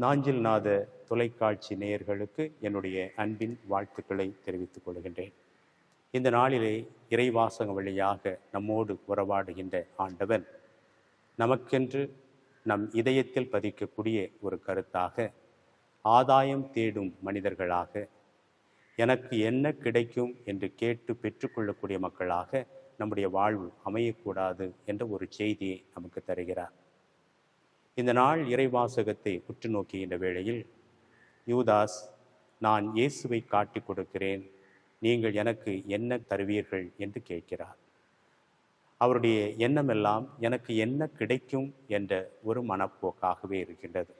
நாஞ்சில்நாத தொலைக்காட்சி நேயர்களுக்கு என்னுடைய அன்பின் வாழ்த்துக்களை தெரிவித்துக் கொள்கின்றேன். இந்த நாளிலே இறைவாசகம் வழியாக நம்மோடு உறவாடுகின்ற ஆண்டவன் நமக்கென்று நம் இதயத்தில் பதிக்கக்கூடிய ஒரு கருத்தாக ஆதாயம் தேடும் மனிதர்களாக எனக்கு என்ன கிடைக்கும் என்று கேட்டு பெற்றுக்கொள்ளக்கூடிய மக்களாக நம்முடைய வாழ்வு அமையக்கூடாது என்ற ஒரு செய்தியை நமக்கு தருகிறார். இந்த நாள் இறைவாசகத்தை உற்று நோக்குகின்ற வேளையில் யூதாஸ் நான் இயேசுவை காட்டிக் கொடுக்கிறேன். நீங்கள் எனக்கு என்ன தருவீர்கள்? என்று கேட்கிறார். அவருடைய எண்ணமெல்லாம் எனக்கு என்ன கிடைக்கும்? என்ற ஒரு மனப்போக்காகவே இருக்கின்றது.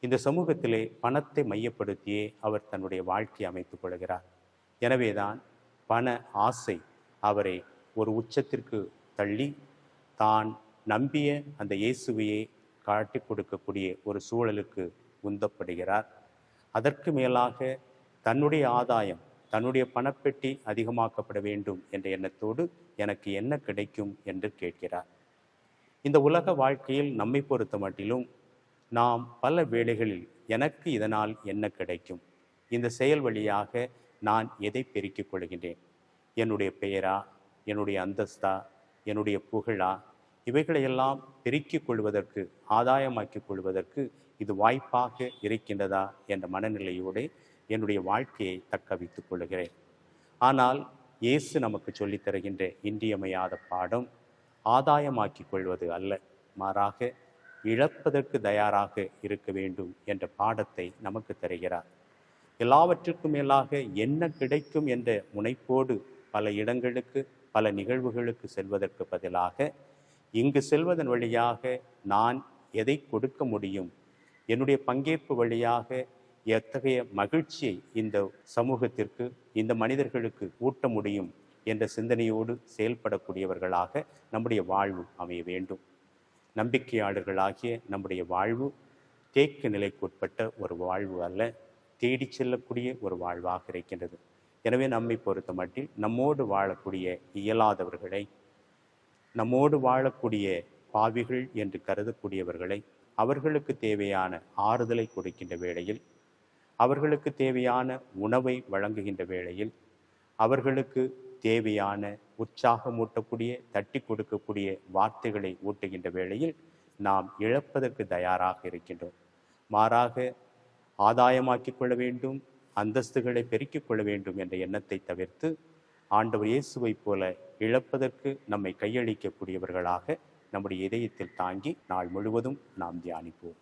இந்த சமூகத்திலே பணத்தை மையப்படுத்தியே அவர் தன்னுடைய வாழ்க்கையை அமைத்துக் கொள்கிறார். எனவேதான் பண ஆசை அவரை ஒரு உச்சத்திற்கு தள்ளி தான் நம்பிய அந்த இயேசுவையே காட்டி கொடுக்கக்கூடிய ஒரு சூழலுக்கு உந்தப்படுகிறார். அதற்கு மேலாக தன்னுடைய ஆதாயம் தன்னுடைய பணப்பெட்டி அதிகமாக்கப்பட வேண்டும் என்ற எண்ணத்தோடு எனக்கு என்ன கிடைக்கும் என்று கேட்கிறார். இந்த உலக வாழ்க்கையில் நம்மை பொறுத்த மட்டிலும் நாம் பல வேளைகளில் எனக்கு இதனால் என்ன கிடைக்கும்? இந்த செயல் வழியாக நான் எதை பெருக்கிக் கொள்கின்றேன்? என்னுடைய பெயரா? என்னுடைய அந்தஸ்தா? என்னுடைய புகழா? இவைகளையெல்லாம் பெருக்கிக் கொள்வதற்கு ஆதாயமாக்கிக் கொள்வதற்கு இது வாய்ப்பாக இருக்கின்றதா என்ற மனநிலையோடு என்னுடைய வாழ்க்கையை தக்க வைத்துக் கொள்கிறேன் ஆனால் இயேசு நமக்கு சொல்லித் தருகின்ற இன்றியமையாத பாடம் ஆதாயமாக்கிக் கொள்வது அல்ல மாறாக இழப்பதற்கு தயாராக இருக்க வேண்டும் என்ற பாடத்தை நமக்கு தருகிறார். எல்லாவற்றுக்கும் மேலாக என்ன கிடைக்கும் என்ற முனைப்போடு பல இடங்களுக்கு பல நிகழ்வுகளுக்கு செல்வதற்கு பதிலாக இங்கு செல்வதன் வழியாக நான் எதை கொடுக்க முடியும்? என்னுடைய பங்கேற்பு வழியாக எத்தகைய மகிழ்ச்சியை இந்த சமூகத்திற்கு இந்த மனிதர்களுக்கு ஊட்ட முடியும் என்ற சிந்தனையோடு செயல்படக்கூடியவர்களாக நம்முடைய வாழ்வு அமைய வேண்டும். நம்பிக்கையாளர்களாகிய நம்முடைய வாழ்வு தேக்க நிலைக்குட்பட்ட ஒரு வாழ்வு அல்ல தேடி செல்லக்கூடிய ஒரு வாழ்வாக இருக்கின்றது. எனவே நம்மை பொறுத்த மட்டில் நம்மோடு வாழக்கூடிய இயலாதவர்களை நம்மோடு வாழக்கூடிய பாவிகள் என்று கருதக்கூடியவர்களை அவர்களுக்கு தேவையான ஆறுதலை கொடுக்கின்ற வேளையில் அவர்களுக்கு தேவையான உணவை வழங்குகின்ற வேளையில் அவர்களுக்கு தேவையான உற்சாகமூட்டக்கூடிய தட்டி கொடுக்கக்கூடிய வார்த்தைகளை ஊட்டுகின்ற வேளையில் நாம் இழப்பதற்கு தயாராக இருக்கின்றோம். மாறாக ஆதாயமாக்கிக் கொள்ள வேண்டும் அந்தஸ்துகளை பெருக்கிக் கொள்ள வேண்டும் என்ற எண்ணத்தை தவிர்த்து ஆண்டவர் இயேசுவைப் போல இழப்பதற்கு நம்மை கையளிக்கக்கூடியவர்களாக நம்முடைய இதயத்தில் தாங்கி நாள் முழுவதும் நாம் தியானிப்போம்.